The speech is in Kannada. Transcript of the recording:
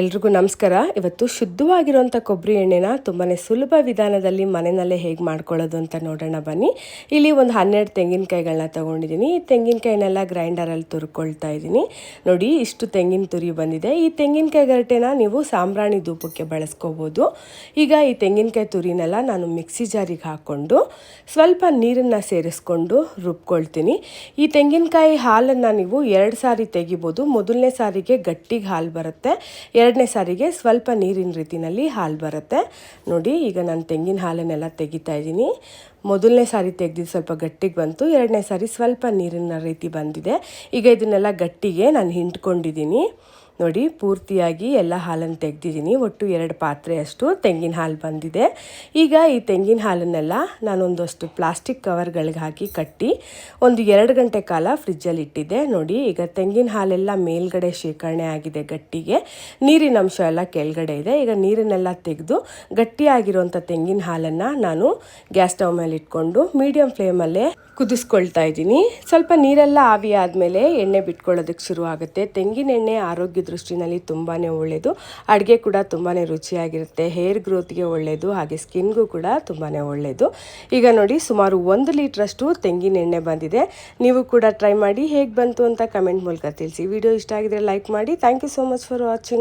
ಎಲ್ರಿಗೂ ನಮಸ್ಕಾರ. ಇವತ್ತು ಶುದ್ಧವಾಗಿರುವಂಥ ಕೊಬ್ಬರಿ ಎಣ್ಣೆನ ತುಂಬಾ ಸುಲಭ ವಿಧಾನದಲ್ಲಿ ಮನೆಯಲ್ಲೇ ಹೇಗೆ ಮಾಡ್ಕೊಳ್ಳೋದು ಅಂತ ನೋಡೋಣ ಬನ್ನಿ. ಇಲ್ಲಿ ಒಂದು ಹನ್ನೆರಡು ತೆಂಗಿನಕಾಯಿಗಳನ್ನ ತೊಗೊಂಡಿದ್ದೀನಿ ಈ ತೆಂಗಿನಕಾಯಿನೆಲ್ಲ ಗ್ರೈಂಡರಲ್ಲಿ ತುರ್ಕೊಳ್ತಾ ಇದ್ದೀನಿ ನೋಡಿ, ಇಷ್ಟು ತೆಂಗಿನ ತುರಿ ಬಂದಿದೆ. ಈ ತೆಂಗಿನಕಾಯಿ ಗರಟೆನ ನೀವು ಸಾಂಬ್ರಾಣಿ ಧೂಪಕ್ಕೆ ಬಳಸ್ಕೋಬೋದು. ಈಗ ಈ ತೆಂಗಿನಕಾಯಿ ತುರಿನೆಲ್ಲ ನಾನು ಮಿಕ್ಸಿ ಜಾರಿಗೆ ಹಾಕ್ಕೊಂಡು ಸ್ವಲ್ಪ ನೀರನ್ನು ಸೇರಿಸ್ಕೊಂಡು ರುಬ್ಕೊಳ್ತೀನಿ. ಈ ತೆಂಗಿನಕಾಯಿ ಹಾಲನ್ನು ನೀವು ಎರಡು ಸಾರಿ ತೆಗಿಬೋದು. ಮೊದಲನೇ ಸಾರಿಗೆ ಗಟ್ಟಿಗೆ ಹಾಲು ಬರುತ್ತೆ. ಎರಡನೇ ಸಾರಿಗೆ ಸ್ವಲ್ಪ ನೀರಿನ ರೀತಿಯಲ್ಲಿ ಹಾಲು ಬರುತ್ತೆ. ನೋಡಿ, ಈಗ ನಾನು ತೆಂಗಿನ ಹಾಲನ್ನೆಲ್ಲ ತೆಗಿತಾ ಇದ್ದೀನಿ. ಮೊದಲನೇ ಸಾರಿ ತೆಗೆದಿದ್ದು ಸ್ವಲ್ಪ ಗಟ್ಟಿಗೆ ಬಂತು. ಎರಡನೇ ಸಾರಿ ಸ್ವಲ್ಪ ನೀರಿನ ರೀತಿ ಬಂದಿದೆ. ಈಗ ಇದನ್ನೆಲ್ಲ ಗಟ್ಟಿಗೆ ನಾನು ಹಿಂಡ್ಕೊಂಡಿದ್ದೀನಿ ನೋಡಿ, ಪೂರ್ತಿಯಾಗಿ ಎಲ್ಲ ಹಾಲನ್ನು ತೆಗೆದಿದ್ದೀನಿ. ಒಟ್ಟು ಎರಡು ಪಾತ್ರೆಯಷ್ಟು ತೆಂಗಿನ ಹಾಲು ಬಂದಿದೆ. ಈಗ ಈ ತೆಂಗಿನ ಹಾಲನ್ನೆಲ್ಲ ನಾನೊಂದಷ್ಟು ಪ್ಲಾಸ್ಟಿಕ್ ಕವರ್ಗಳಿಗೆ ಹಾಕಿ ಕಟ್ಟಿ ಒಂದು ಎರಡು ಗಂಟೆ ಕಾಲ ಫ್ರಿಜ್ಜಲ್ಲಿ ಇಟ್ಟಿದ್ದೆ. ನೋಡಿ, ಈಗ ತೆಂಗಿನ ಹಾಲೆಲ್ಲ ಮೇಲ್ಗಡೆ ಶೇಖರಣೆ ಆಗಿದೆ ಗಟ್ಟಿಗೆ. ನೀರಿನ ಅಂಶ ಎಲ್ಲ ಕೆಳಗಡೆ ಇದೆ. ಈಗ ನೀರನ್ನೆಲ್ಲ ತೆಗೆದು ಗಟ್ಟಿಯಾಗಿರುವಂಥ ತೆಂಗಿನ ಹಾಲನ್ನು ನಾನು ಗ್ಯಾಸ್ ಸ್ಟವ್ ಮೇಲೆ ಇಟ್ಕೊಂಡು ಮೀಡಿಯಂ ಫ್ಲೇಮಲ್ಲೇ ಕುದಿಸ್ಕೊಳ್ತಾ ಇದ್ದೀನಿ. ಸ್ವಲ್ಪ ನೀರೆಲ್ಲ ಆವಿ ಆದಮೇಲೆ ಎಣ್ಣೆ ಬಿಟ್ಕೊಳ್ಳೋದಕ್ಕೆ ಶುರು ಆಗುತ್ತೆ ತೆಂಗಿನ ಎಣ್ಣೆ ಆರೋಗ್ಯ ದೃಷ್ಟಿನಲ್ಲಿ ತುಂಬಾ ಒಳ್ಳೆಯದು ಅಡುಗೆ ಕೂಡ ತುಂಬಾ ರುಚಿಯಾಗಿರುತ್ತೆ. ಹೇರ್ ಗ್ರೋತ್ಗೆ ಒಳ್ಳೆಯದು ಹಾಗೆ ಸ್ಕಿನ್ಗೂ ಕೂಡ ತುಂಬಾ ಒಳ್ಳೆಯದು ಈಗ ನೋಡಿ, ಸುಮಾರು ಒಂದು ಲೀಟ್ರಷ್ಟು ತೆಂಗಿನ ಎಣ್ಣೆ ಬಂದಿದೆ. ನೀವು ಕೂಡ ಟ್ರೈ ಮಾಡಿ ಹೇಗೆ ಬಂತು ಅಂತ ಕಮೆಂಟ್ ಮೂಲಕ ತಿಳಿಸಿ. ವಿಡಿಯೋ ಇಷ್ಟ ಆಗಿದ್ರೆ ಲೈಕ್ ಮಾಡಿ. Thank you so much for watching.